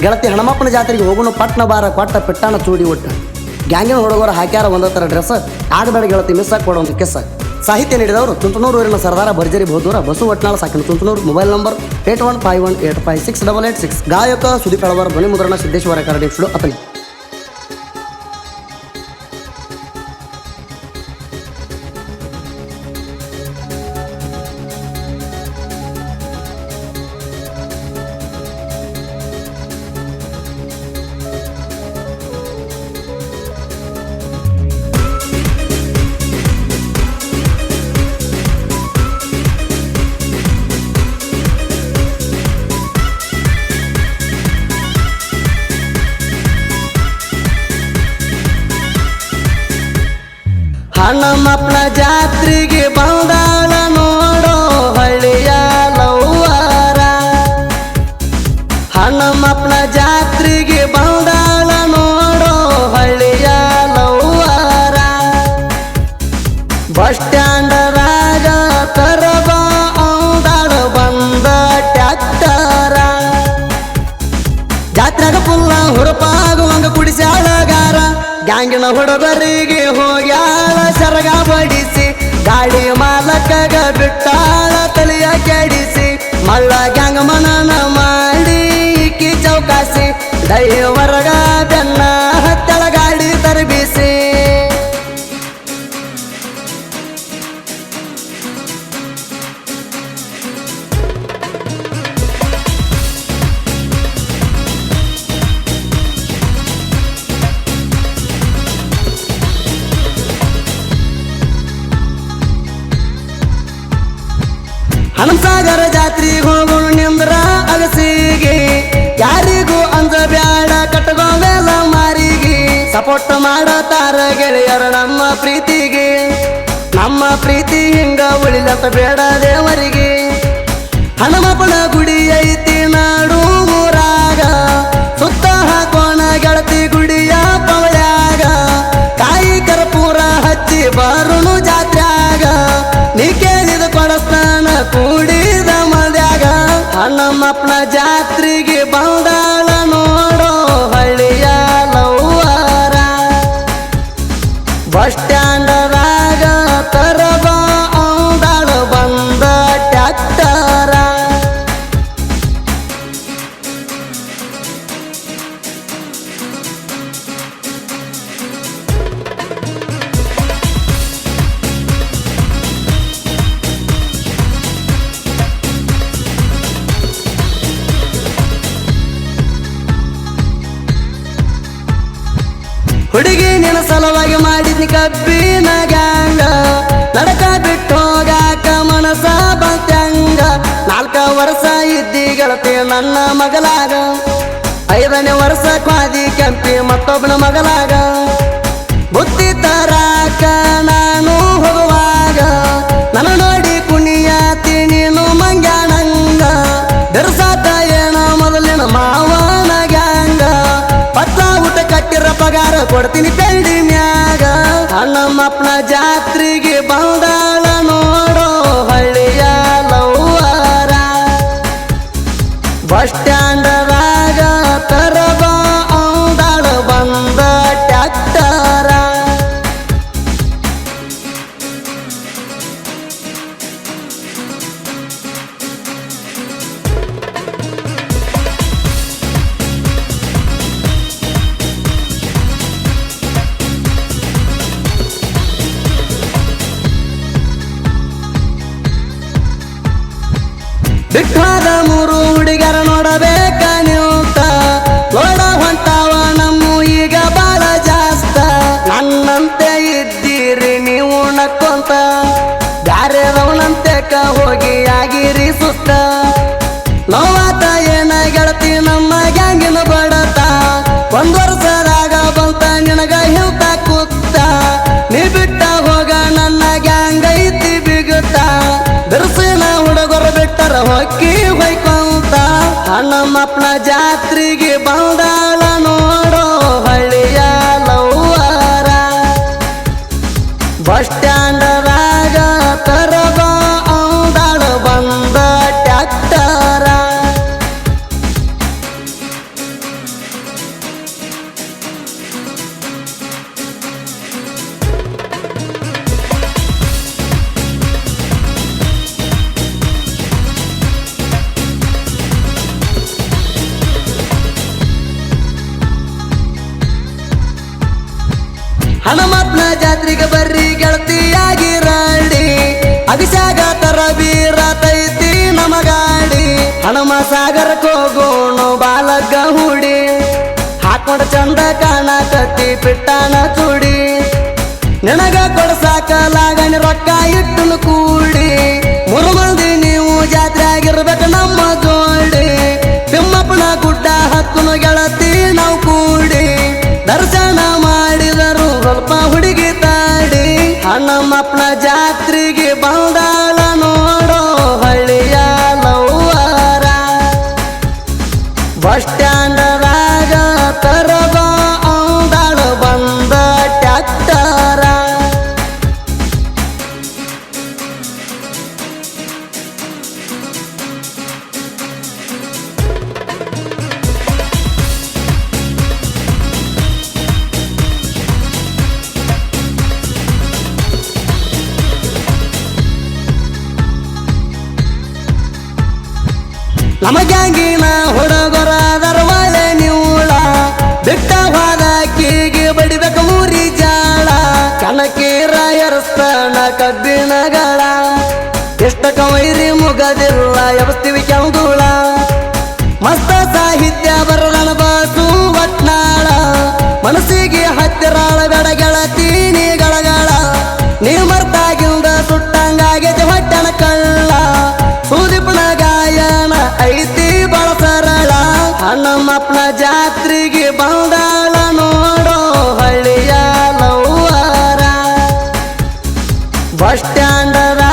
ಗೆಳತಿ ಹಣಮಪ್ಪನ ಜಾತ್ರೆಗೆ ಹೋಗೋಣ ಪಟ್ನ ಬಾರ ಕೊಟ್ಟ ಪಿಟ್ಟಣ ಚೂಡಿ ಒಟ್ಟು ಗ್ಯಾಂಗಿನ ಹುಡುಗರು ಹಾಕ್ಯಾರ ಒಂದ ಥರ ಡ್ರೆಸ್ ಆಗಬೇಡ ಗೆಳತಿ ಮಿಸ್ ಕೊಡೋ ಒಂದು ಕೆಸ ಸಾಹಿತ್ಯ ನೀಡಿದವರು ತುಂತನೂರು ಊರಿನ ಸರ್ದಾರ ಭರ್ಜರಿ ಬಹುದೂರ, ಬಸು ಒಟ್ನಾಳ ಸಾಕಿನ ತುಂತನೂರು mobile number eight one five one eight five six double eight six ಗಾಯಕ ಸುದೀಪ್ ಅಳವರ್ ಧ್ವನಿ ಮುದ್ರಣ ಸಿದ್ದೇಶ್ವರ ಕರಡಿ ಸ್ಟುಡಿಯೋ ಹಣ್ಣಮ್ಮಪ್ಪನ ಜಾತ್ರೆಗೆ ಬಂದಾಳ ನೋಡೋ ಹಳ್ಳಿಯ ಲವ್ವಾರ ಮಕ್ಕಳ ಜಾತ್ರೆಗೆ ಬಂದಾಳ ನೋಡೋ ಹಳ್ಳಿಯ ಲವ್ವಾರ ಬಸ್ ಸ್ಟ್ಯಾಂಡರಾಗ ತರಬ ಅಂದಾಳ ಬಂದ ಟ್ಯಾಕ್ಟರ. ಜಾತ್ರೆಗ ಫುಲ್ಲ ಹುಡುಪಾಗುವಂಗ ಕುಡಿಸ್ಯಾಳಗಾರ ಗ್ಯಾಂಗಿನ ಹುಡುಗರಿಗೆ ಮಳ್ಳ ಗ್ಯಾಂಗ್ ಮನನ ಮಾಡಿ ಕಿ ಚೌಕಾಸಿ ದೈವರಗ ಬೆನ್ನ ಹತ್ತಳ ಗಾಡಿ ತರಬಿಸಿ. ಹಣಸಾಗರ ಹೋಗೋಣ ನಿಂದ್ರ ಅಗಸಿಗೆ. ಯಾರಿಗೂ ಅಂದ ಬ್ಯಾಡ, ಕಟ್ಕೊಂಡೆಲ್ಲ ಮಾರಿಗೆ. ಸಪೋರ್ಟ್ ಮಾಡತಾರ ಗೆಳೆಯರ ನಮ್ಮ ಪ್ರೀತಿಗೆ. ನಮ್ಮ ಪ್ರೀತಿ ಹಿಂಗ ಉಳಿಲತ್ತ ಬೇಡ ದೇವರಿಗೆ. ಹನುಮಪ್ಪನ ಗುಡಿ ಐತಿ ಹುಡುಗಿ ನಿನ್ನ ಸಲುವಾಗಿ ಮಾಡಿದ್ನಿ ಕಬ್ಬಿನ ಗ್ಯಾಂಗ ನಡಕ ಬಿಟ್ಟು ಹೋಗಾಕ ಮನಸ ಬಂತ್ಯಂಗ ನಾಲ್ಕ ವರ್ಷ ಇದ್ದಿ ಗೆಳತಿ ನನ್ನ ಮಗಲಾಗ ಐದನೇ ವರ್ಷ ಕ್ವಾದಿ ಕೆಂಪಿ ಮತ್ತೊಬ್ಬನ ಮಗಲಾಗ ಬುದ್ಧಿ ಕೊಡ್ತೀನಿ ಬೆಳ್ಳಿ ಮ್ಯಾಗ. ಹಣ್ಣಮ್ಮಪ್ಪನ ಬಿಟ್ಟಾದ ಮೂರು ಹುಡುಗರ ನೋಡಬೇಕ ನಿಂತ ನೋಡ ಹೊಂಟಾವ ನಮ್ಮ ಈಗ ಬಾಳ ಜಾಸ್ತ. ನನ್ನಂತೆ ಇದ್ದೀರಿ ನೀವು ನಕ್ಕೊಂತ. ಬ್ಯಾರೆದವನಂತೆ ಕ ಹೋಗಿ ಆಗಿರಿ ಸುಸ್ತ. ನೋವಾತ ಹೊಕ್ಕಿ ಹೊಯ್ಕೊಂತ ಹಣ್ಣಮ್ಮಪ್ಪನ ಜಾತ್ರೆಗೆ ಬಂದಾಳ ಹನುಮತ್ನ ಜಾತ್ರೆಗೆ ಬರ್ರಿ ಗೆಳತಿಯಾಗಿ ರಾಡಿ. ಅಭಿಷೇಕ ತರ ಬೀರ ತೈತಿ ನಮಗಾಡಿ. ಹನುಮ ಸಾಗರಕ್ಕೆ ಹೋಗೋಣ ಬಾಲಗ ಹುಡಿ. ಹಾಕೊಂಡ ಚಂದ ಕಾಣಕತ್ತಿ ಪಿಟ್ಟಾನ ಚೂಡಿ ನಿನಗ ಕೊಡ್ಸಾಕ ಲಾಗಣಿ ರೊಕ್ಕ ಇಟ್ಟನು ಕೂಡಿ. ಮೂರು ಮಂದಿ ನೀವು ಜಾತ್ರೆ ಆಗಿರ್ಬೇಕು ನಮ್ಮ ಜೋಡಿ. ತಿಮ್ಮಪ್ಪನ ಗುಡ್ಡ ಹತ್ತು ಗೆಳತಿ. ಬಸ್ ನಮಗ್ಯಾಂಗಿನ ಹುಡುಗರ ದರವಾಳೆ ನಿವುಳ ಬಿಟ್ಟ ಹೋದ ಕೀಗೆ ಬಡಿಬೇಕು ಮೂರಿ ಜಾಳ. ಕನಕೀರ ಎರಸ್ತಾನ ಕಬ್ಬಿಣಗಳ. ಎಷ್ಟ ಕವೈರಿ ಮುಗದಿಲ್ಲ ಎಬಸ್ತೀವಿ ಕೆಂದುಳ ಮಸ್ತ ಸಾಹಿತ್ಯ ಬರದನ ಬಾಸು தாண்டவா